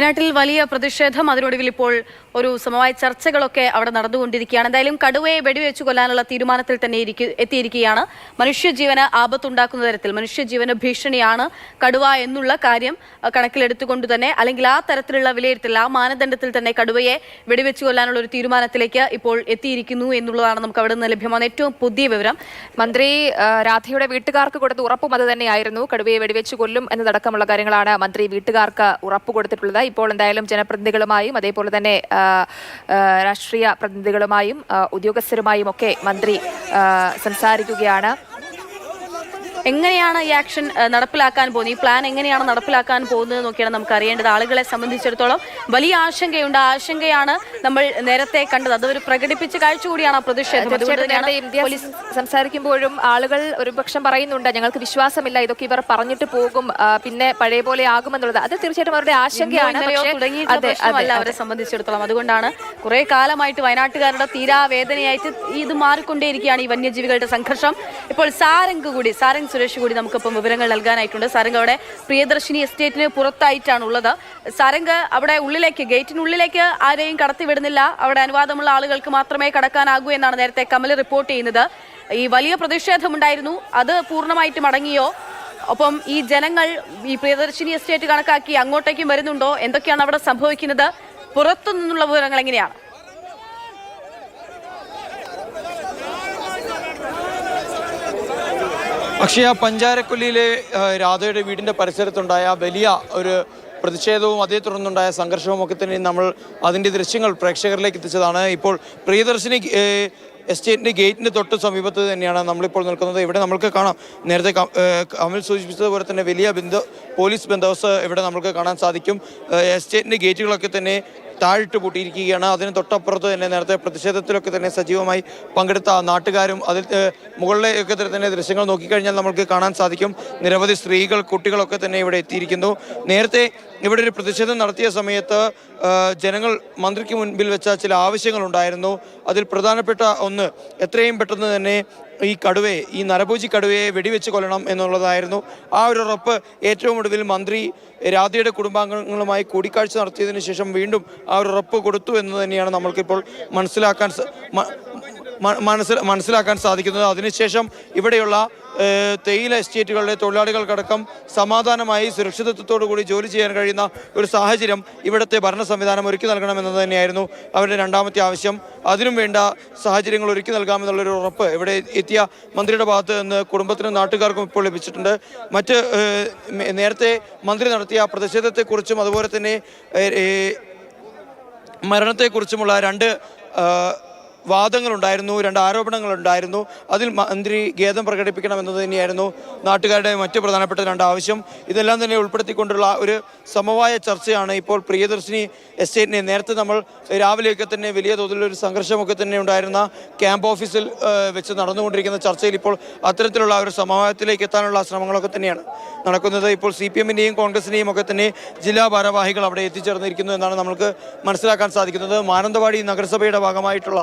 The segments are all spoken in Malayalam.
വയനാട്ടിൽ വലിയ പ്രതിഷേധം. അതിനൊടുവിൽ ഇപ്പോൾ ഒരു സമവായ ചർച്ചകളൊക്കെ അവിടെ നടന്നുകൊണ്ടിരിക്കുകയാണ്. എന്തായാലും കടുവയെ വെടിവെച്ചു കൊല്ലാനുള്ള തീരുമാനത്തിൽ തന്നെ എത്തിയിരിക്കുകയാണ്. മനുഷ്യജീവന് ആപത്തുണ്ടാക്കുന്ന തരത്തിൽ മനുഷ്യജീവന് ഭീഷണിയാണ് കടുവ എന്നുള്ള കാര്യം കണക്കിലെടുത്തുകൊണ്ട് തന്നെ അല്ലെങ്കിൽ ആ തരത്തിലുള്ള വിലയിരുത്തൽ ആ മാനദണ്ഡത്തിൽ തന്നെ കടുവയെ വെടിവെച്ചു കൊല്ലാനുള്ള ഒരു തീരുമാനത്തിലേക്ക് ഇപ്പോൾ എത്തിയിരിക്കുന്നു എന്നുള്ളതാണ് നമുക്ക് അവിടെ നിന്ന് ലഭ്യമാകുന്ന ഏറ്റവും പുതിയ വിവരം. മന്ത്രി രാധയുടെ വീട്ടുകാർക്ക് കൊടുത്ത ഉറപ്പും അത് തന്നെയായിരുന്നു. കടുവയെ വെടിവെച്ചു കൊല്ലും എന്നതടക്കമുള്ള കാര്യങ്ങളാണ് മന്ത്രി വീട്ടുകാർക്ക് ഉറപ്പ് കൊടുത്തിട്ടുള്ളത്. ഇപ്പോൾ എന്തായാലും ജനപ്രതിനിധികളുമായും അതേപോലെ തന്നെ രാഷ്ട്രീയ പ്രതിനിധികളുമായും ഉദ്യോഗസ്ഥരുമായും ഒക്കെ മന്ത്രി സംസാരിക്കുകയാണ്. എങ്ങനെയാണ് ഈ ആക്ഷൻ നടപ്പിലാക്കാൻ പോകുന്നത്? ഈ പ്ലാൻ എങ്ങനെയാണ് നടപ്പിലാക്കാൻ പോകുന്നത് നോക്കിയാണ് നമുക്ക് അറിയേണ്ടത് ആളുകളെ സംബന്ധിച്ചിടത്തോളം വലിയ ആശങ്കയുണ്ട്. ആശങ്കയാണ് നമ്മൾ നേരത്തെ കണ്ടത്. അത് ഒരു പ്രകടിപ്പിച്ച കാഴ്ച കൂടിയാണ് ആ പ്രതിഷേധം. സംസാരിക്കുമ്പോഴും ആളുകൾ ഒരു പക്ഷം പറയുന്നുണ്ട്. ഞങ്ങൾക്ക് വിശ്വാസമില്ല. ഇതൊക്കെ ഇവർ പറഞ്ഞിട്ട് പോകും. പിന്നെ പഴയ പോലെ ആകുമെന്നുള്ളത്. അത് തീർച്ചയായിട്ടും അവരുടെ ആശങ്കയാണ്. അവരെ സംബന്ധിച്ചിടത്തോളം. അതുകൊണ്ടാണ് കുറെ കാലമായിട്ട് വയനാട്ടുകാരുടെ തീരാവേദനയായിട്ട് ഇത് മാറിക്കൊണ്ടേയിരിക്കുകയാണ് ഈ വന്യജീവികളുടെ സംഘർഷം. ഇപ്പോൾ സാരംഗ് കൂടി സാരംഗ് സുരേഷ് കൂടി നമുക്കിപ്പം വിവരങ്ങൾ നൽകാനായിട്ടുണ്ട്. സാരംഗ് അവിടെ പ്രിയദർശിനി എസ്റ്റേറ്റിന് പുറത്തായിട്ടാണ് ഉള്ളത് സാരംഗ് അവിടെ ഉള്ളിലേക്ക് ഗേറ്റിനുള്ളിലേക്ക് ആരെയും കടത്തിവിടുന്നില്ല. അവിടെ അനുവാദമുള്ള ആളുകൾക്ക് മാത്രമേ കടക്കാനാകൂ എന്നാണ് നേരത്തെ കമൽ റിപ്പോർട്ട് ചെയ്യുന്നത്. ഈ വലിയ പ്രതിഷേധമുണ്ടായിരുന്നു. അത് പൂർണമായിട്ടും അടങ്ങിയോ? ഒപ്പം ഈ ജനങ്ങൾ ഈ പ്രിയദർശിനി എസ്റ്റേറ്റ് കണക്കാക്കി അങ്ങോട്ടേക്കും വരുന്നുണ്ടോ? എന്തൊക്കെയാണ് അവിടെ സംഭവിക്കുന്നത്? പുറത്തു നിന്നുള്ള വിവരങ്ങൾ എങ്ങനെയാണ്? അക്ഷയ പഞ്ചാരക്കൊല്ലിയിലെ രാധയുടെ വീടിന്റെ പരിസരത്തുണ്ടായ വലിയ ഒരു പ്രതിഷേധവും അതേ തുടർന്നുണ്ടായ സംഘർഷവും ഒക്കെ തന്നെ നമ്മൾ അതിന്റെ ദൃശ്യങ്ങൾ പ്രേക്ഷകരിലേക്ക് എത്തിച്ചതാണ്. ഇപ്പോൾ പ്രിയദർശിനി എസ്റ്റേറ്റിന്റെ ഗേറ്റിന്റെ തൊട്ട് സമീപത്ത് തന്നെയാണ് നമ്മളിപ്പോൾ നിൽക്കുന്നത്. ഇവിടെ നമുക്ക് കാണാം നേരത്തെ കമൽ സൂചിപ്പിച്ചതുപോലെ തന്നെ വലിയ ബന്ധ പോലീസ് ബന്ദോബസ്ത് ഇവിടെ നമുക്ക് കാണാൻ സാധിക്കും. എസ്റ്റേറ്റിന്റെ ഗേറ്റുകളൊക്കെ തന്നെ താഴിട്ട് പൂട്ടിയിരിക്കുകയാണ്. അതിന് തൊട്ടപ്പുറത്ത് തന്നെ നേരത്തെ പ്രതിഷേധത്തിലൊക്കെ തന്നെ സജീവമായി പങ്കെടുത്ത നാട്ടുകാരും അതിൽ മുകളിലെ ഒക്കെ തന്നെ ദൃശ്യങ്ങൾ നോക്കിക്കഴിഞ്ഞാൽ നമുക്ക് കാണാൻ സാധിക്കും. നിരവധി സ്ത്രീകൾ കുട്ടികളൊക്കെ തന്നെ ഇവിടെ എത്തിയിരിക്കുന്നു. നേരത്തെ ഇവിടെ ഒരു പ്രതിഷേധം നടത്തിയ സമയത്ത് ജനങ്ങൾ മന്ത്രിക്ക് മുൻപിൽ വെച്ച ചില ആവശ്യങ്ങളുണ്ടായിരുന്നു അതിൽ പ്രധാനപ്പെട്ട ഒന്ന് എത്രയും പെട്ടെന്ന് തന്നെ ഈ കടുവയെ ഈ നരഭൂജി കടുവയെ വെടിവെച്ച് കൊല്ലണം എന്നുള്ളതായിരുന്നു ആ ഒരു ഉറപ്പ്. ഏറ്റവും ഒടുവിൽ മന്ത്രി രാധയുടെ കുടുംബാംഗങ്ങളുമായി കൂടിക്കാഴ്ച നടത്തിയതിനു ശേഷം വീണ്ടും ആ ഒരു ഉറപ്പ് കൊടുത്തു എന്ന് തന്നെയാണ് നമ്മൾക്കിപ്പോൾ മനസ്സിലാക്കാൻ മനസ്സിൽ മനസ്സിലാക്കാൻ സാധിക്കുന്നത്. അതിനുശേഷം ഇവിടെയുള്ള തേയില എസ്റ്റേറ്റുകളിലെ തൊഴിലാളികൾക്കടക്കം സമാധാനമായി സുരക്ഷിതത്വത്തോടു കൂടി ജോലി ചെയ്യാൻ കഴിയുന്ന ഒരു സാഹചര്യം ഇവിടുത്തെ ഭരണ സംവിധാനം ഒരുക്കി നൽകണമെന്നത് തന്നെയായിരുന്നു അവരുടെ രണ്ടാമത്തെ ആവശ്യം. അതിനും വേണ്ട സാഹചര്യങ്ങൾ ഒരുക്കി നൽകാമെന്നുള്ളൊരു ഉറപ്പ് ഇവിടെ എത്തിയ മന്ത്രിയുടെ ഭാഗത്ത് നിന്ന് കുടുംബത്തിനും നാട്ടുകാർക്കും ഇപ്പോൾ ലഭിച്ചിട്ടുണ്ട്. മറ്റ് നേരത്തെ മന്ത്രി നടത്തിയ പ്രതിഷേധത്തെക്കുറിച്ചും അതുപോലെ തന്നെ മരണത്തെക്കുറിച്ചുമുള്ള രണ്ട് വാദങ്ങളുണ്ടായിരുന്നു രണ്ട് ആരോപണങ്ങളുണ്ടായിരുന്നു. അതിൽ മന്ത്രി ഖേദം പ്രകടിപ്പിക്കണമെന്നത് തന്നെയായിരുന്നു. നാട്ടുകാരുടെ മറ്റ് പ്രധാനപ്പെട്ട രണ്ട് ആവശ്യം. ഇതെല്ലാം തന്നെ ഉൾപ്പെടുത്തിക്കൊണ്ടുള്ള ഒരു സമവായ ചർച്ചയാണ്. ഇപ്പോൾ പ്രിയദർശിനി എസ്റ്റേറ്റിനെ നേരത്തെ നമ്മൾ രാവിലെയൊക്കെ തന്നെ വലിയ തോതിലൊരു സംഘർഷമൊക്കെ തന്നെ ഉണ്ടായിരുന്ന ക്യാമ്പ് ഓഫീസിൽ വെച്ച് നടന്നുകൊണ്ടിരിക്കുന്ന ചർച്ചയിൽ ഇപ്പോൾ അത്തരത്തിലുള്ള ഒരു സമവായത്തിലേക്ക് എത്താനുള്ള ശ്രമങ്ങളൊക്കെ തന്നെയാണ് നടക്കുന്നത്. ഇപ്പോൾ സി പി എമ്മിന്റെയും കോൺഗ്രസിന്റെയും ഒക്കെ തന്നെ ജില്ലാ ഭാരവാഹികൾ അവിടെ എത്തിച്ചേർന്നിരിക്കുന്നു എന്നാണ് നമുക്ക് മനസ്സിലാക്കാൻ സാധിക്കുന്നത്. മാനന്തവാടി നഗരസഭയുടെ ഭാഗമായിട്ടുള്ള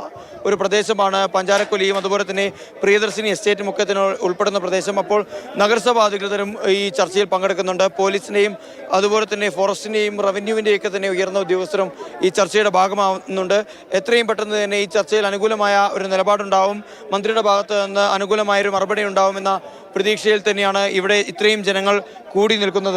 ഒരു പ്രദേശമാണ് പഞ്ചാരക്കൊലിയും അതുപോലെ തന്നെ പ്രിയദർശിനി എസ്റ്റേറ്റ് മുഖ്യത്തിന് ഉൾപ്പെടുന്ന പ്രദേശം. അപ്പോൾ നഗരസഭാ അധികൃതരും ഈ ചർച്ചയിൽ പങ്കെടുക്കുന്നുണ്ട്. പോലീസിന്റെയും അതുപോലെ തന്നെ ഫോറസ്റ്റിന്റെയും റവന്യൂവിന്റെയും ഒക്കെ തന്നെ ഉയർന്ന ഉദ്യോഗസ്ഥരും ഈ ചർച്ചയുടെ ഭാഗമാവുന്നുണ്ട്. എത്രയും പെട്ടെന്ന് തന്നെ ഈ ചർച്ചയിൽ അനുകൂലമായ ഒരു നിലപാടുണ്ടാവും. മന്ത്രിയുടെ ഭാഗത്ത് നിന്ന് അനുകൂലമായൊരു മറുപടി ഉണ്ടാവുമെന്ന പ്രതീക്ഷയിൽ തന്നെയാണ് ഇവിടെ ഇത്രയും ജനങ്ങൾ കൂടി നിൽക്കുന്നത്.